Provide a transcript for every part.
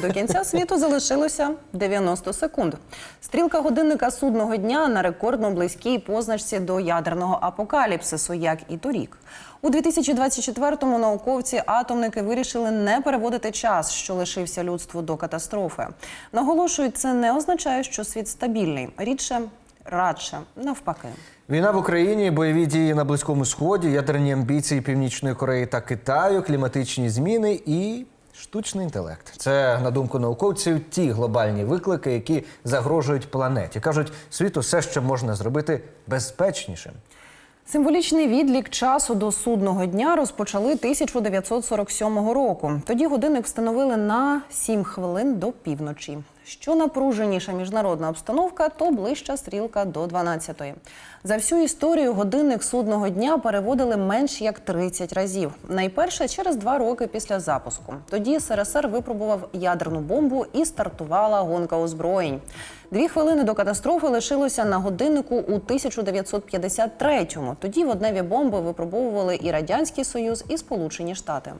До кінця світу залишилося 90 секунд. Стрілка годинника судного дня на рекордно близькій позначці до ядерного апокаліпсису, як і торік. У 2024-му науковці-атомники вирішили не переводити час, що лишився людству до катастрофи. Наголошують, це не означає, що світ стабільний. Рідше, радше, навпаки. Війна в Україні, бойові дії на Близькому Сході, ядерні амбіції Північної Кореї та Китаю, кліматичні зміни і штучний інтелект. Це на думку науковців ті глобальні виклики, які загрожують планеті. кажуть, світ усе що можна зробити безпечнішим. Символічний відлік часу до судного дня розпочали 1947 року. Тоді годинник встановили на 7 хвилин до півночі. Що напруженіша міжнародна обстановка, то ближча стрілка до 12-ї. За всю історію годинник судного дня переводили менш як 30 разів. Найперше через два роки після запуску. Тоді СРСР випробував ядерну бомбу і стартувала гонка озброєнь. Дві хвилини до катастрофи лишилося на годиннику у 1953-му. Тоді водневі бомби випробовували і Радянський Союз, і Сполучені Штати.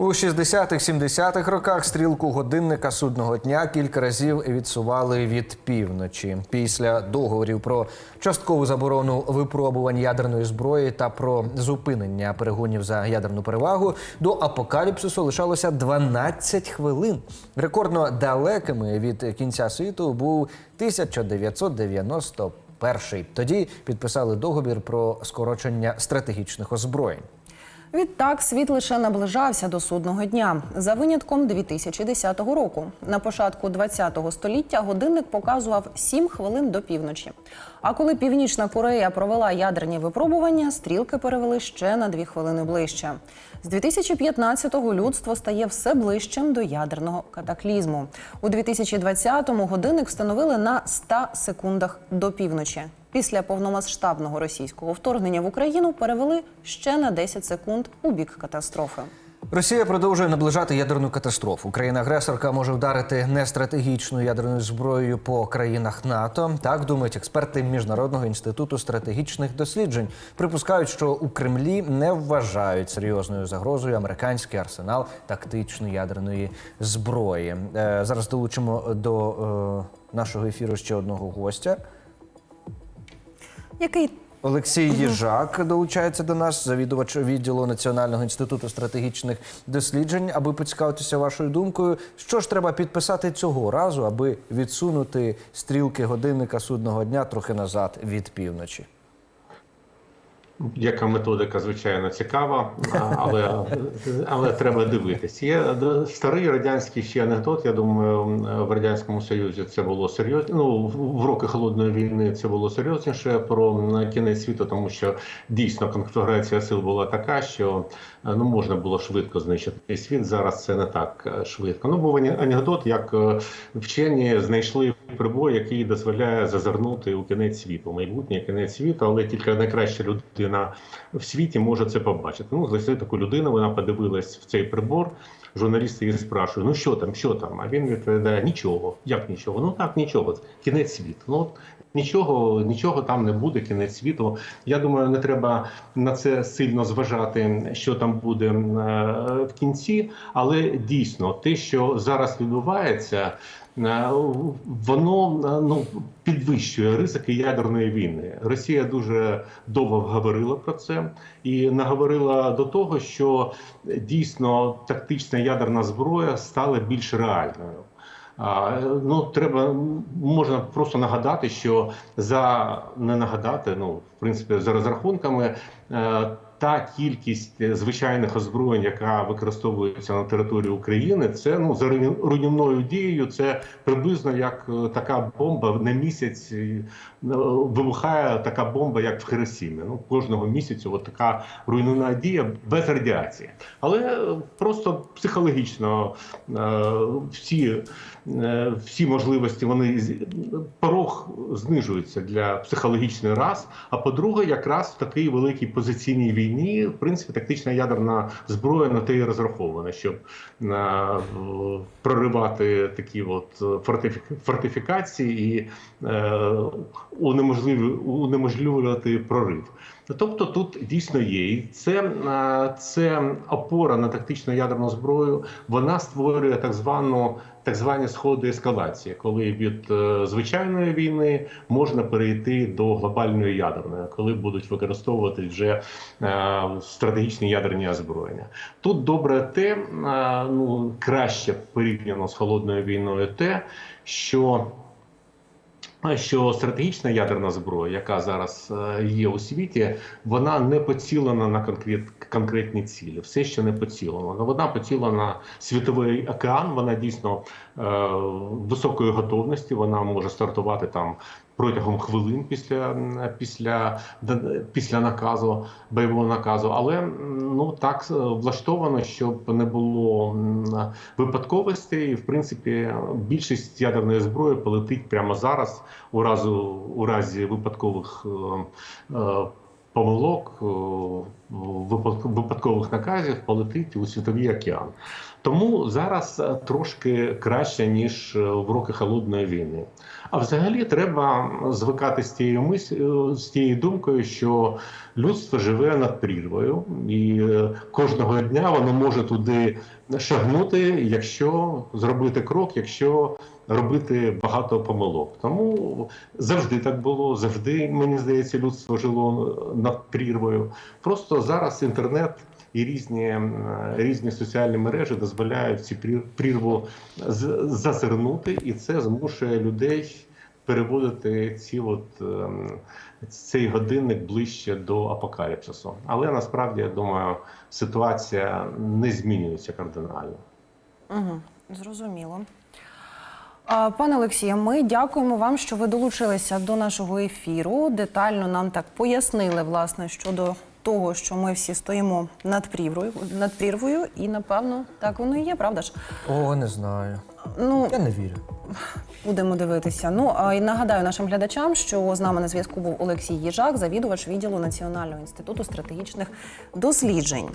У 60-х-70-х роках стрілку годинника судного дня кілька разів відсували від півночі. Після договорів про часткову заборону випробувань ядерної зброї та про зупинення перегонів за ядерну перевагу до апокаліпсису лишалося 12 хвилин. Рекордно далекими від кінця світу був 1991. Тоді підписали договір про скорочення стратегічних озброєнь. Відтак світ лише наближався до судного дня за винятком 2010 року. На початку 20-го століття годинник показував 7 хвилин до півночі. А коли Північна Корея провела ядерні випробування, стрілки перевели ще на 2 хвилини ближче. З 2015-го людство стає все ближчим до ядерного катаклізму. У 2020-му годинник встановили на 100 секундах до півночі. Після повномасштабного російського вторгнення в Україну перевели ще на 10 секунд у бік катастрофи. Росія продовжує наближати ядерну катастрофу. Країна-агресорка може вдарити нестратегічною ядерною зброєю по країнах НАТО. Так думають експерти Міжнародного інституту стратегічних досліджень. Припускають, що у Кремлі не вважають серйозною загрозою американський арсенал тактичної ядерної зброї. Е, зараз долучимо до е, нашого ефіру ще одного гостя. Який Олексій Єжак долучається до нас, завідувач відділу Національного інституту стратегічних досліджень, аби поцікавитися вашою думкою, що ж треба підписати цього разу, аби відсунути стрілки годинника судного дня трохи назад від півночі. Яка методика, звичайно, цікава, але, але треба дивитись. Є д- старий радянський ще анекдот. Я думаю, в радянському союзі це було серйозно. Ну в роки холодної війни це було серйозніше про кінець світу, тому що дійсно конфігурація сил була така, що е, ну можна було швидко знищити світ. Зараз це не так е, швидко. Ну був анекдот, як е, вчені знайшли прибой, який дозволяє зазирнути у кінець світу, майбутнє кінець світу, але тільки найкраща людина в світі може це побачити. Ну, знайшли таку людину, вона подивилась в цей прибор. Журналісти її спрашують, ну що там, що там? А він відповідає: нічого. Як нічого? Ну так, нічого. Кінець світу. Ну от нічого, нічого там не буде, кінець світу. Я думаю, не треба на це сильно зважати, що там буде е, в кінці. Але дійсно, те, що зараз відбувається. Е, Воно е, ну підвищує ризики ядерної війни. Росія дуже довго говорила про це і наговорила до того, що дійсно тактична ядерна зброя стала більш реальною. Ну, треба можна просто нагадати, що за не нагадати, ну в принципі, за розрахунками. Е, Та кількість звичайних озброєнь, яка використовується на території України, це ну за руйнівною дією. Це приблизно як е, така бомба на місяць е, вибухає така бомба, як в Хиросімі. Ну кожного місяцю от така руйнівна дія без радіації, але е, просто психологічно е, всі, е, всі можливості вони порог знижується для психологічної раз. А по-друге, якраз в такій великій позиційній війні, в принципі, тактична ядерна зброя на те і розрахована, щоб на проривати такі от фортифі- фортифікації і е, унеможливлю- унеможливлювати прорив. Тобто тут дійсно є. І це, це опора на тактичну ядерну зброю. Вона створює так звану так звані сходи ескалації, коли від е, звичайної війни можна перейти до глобальної ядерної, коли будуть використовувати вже е, стратегічні ядерні озброєння. Тут добре те, ну краще порівняно з холодною війною, те, що що стратегічна ядерна зброя, яка зараз е, є у світі, вона не поцілена на конкрет, конкретні цілі. Все ще не поцілено. Вона поцілена на світовий океан. Вона дійсно е, високої готовності. Вона може стартувати там протягом хвилин після, після, після наказу, бойового наказу. Але ну так е, влаштовано, щоб не було випадковостей. В принципі, більшість ядерної зброї полетить прямо зараз, у разу у разі випадкових. е, е, Помилок е, випадкових наказів полетить у світовий океан. Тому зараз е, трошки краще ніж е, в роки холодної війни. А взагалі треба звикати з тією мис... з тією думкою, що людство живе над прірвою, і кожного дня воно може туди шагнути, якщо зробити крок, якщо робити багато помилок. Тому завжди так було, завжди мені здається, людство жило над прірвою. Просто зараз інтернет. І різні, різні соціальні мережі дозволяють ці прір- прірву зазирнути, і це змушує людей переводити ці от, ем, цей годинник ближче до апокаліпсису. Але насправді я думаю, ситуація не змінюється кардинально. Угу, зрозуміло. Пане Олексію, ми дякуємо вам, що ви долучилися до нашого ефіру. Детально нам так пояснили, власне, щодо того, що ми всі стоїмо над прірвою, над прірвою, і напевно так воно і є, правда ж? О, не знаю. Ну, Я не вірю. Будемо дивитися. Ну а і нагадаю нашим глядачам, що з нами на зв'язку був Олексій Їжак, завідувач відділу Національного інституту стратегічних досліджень.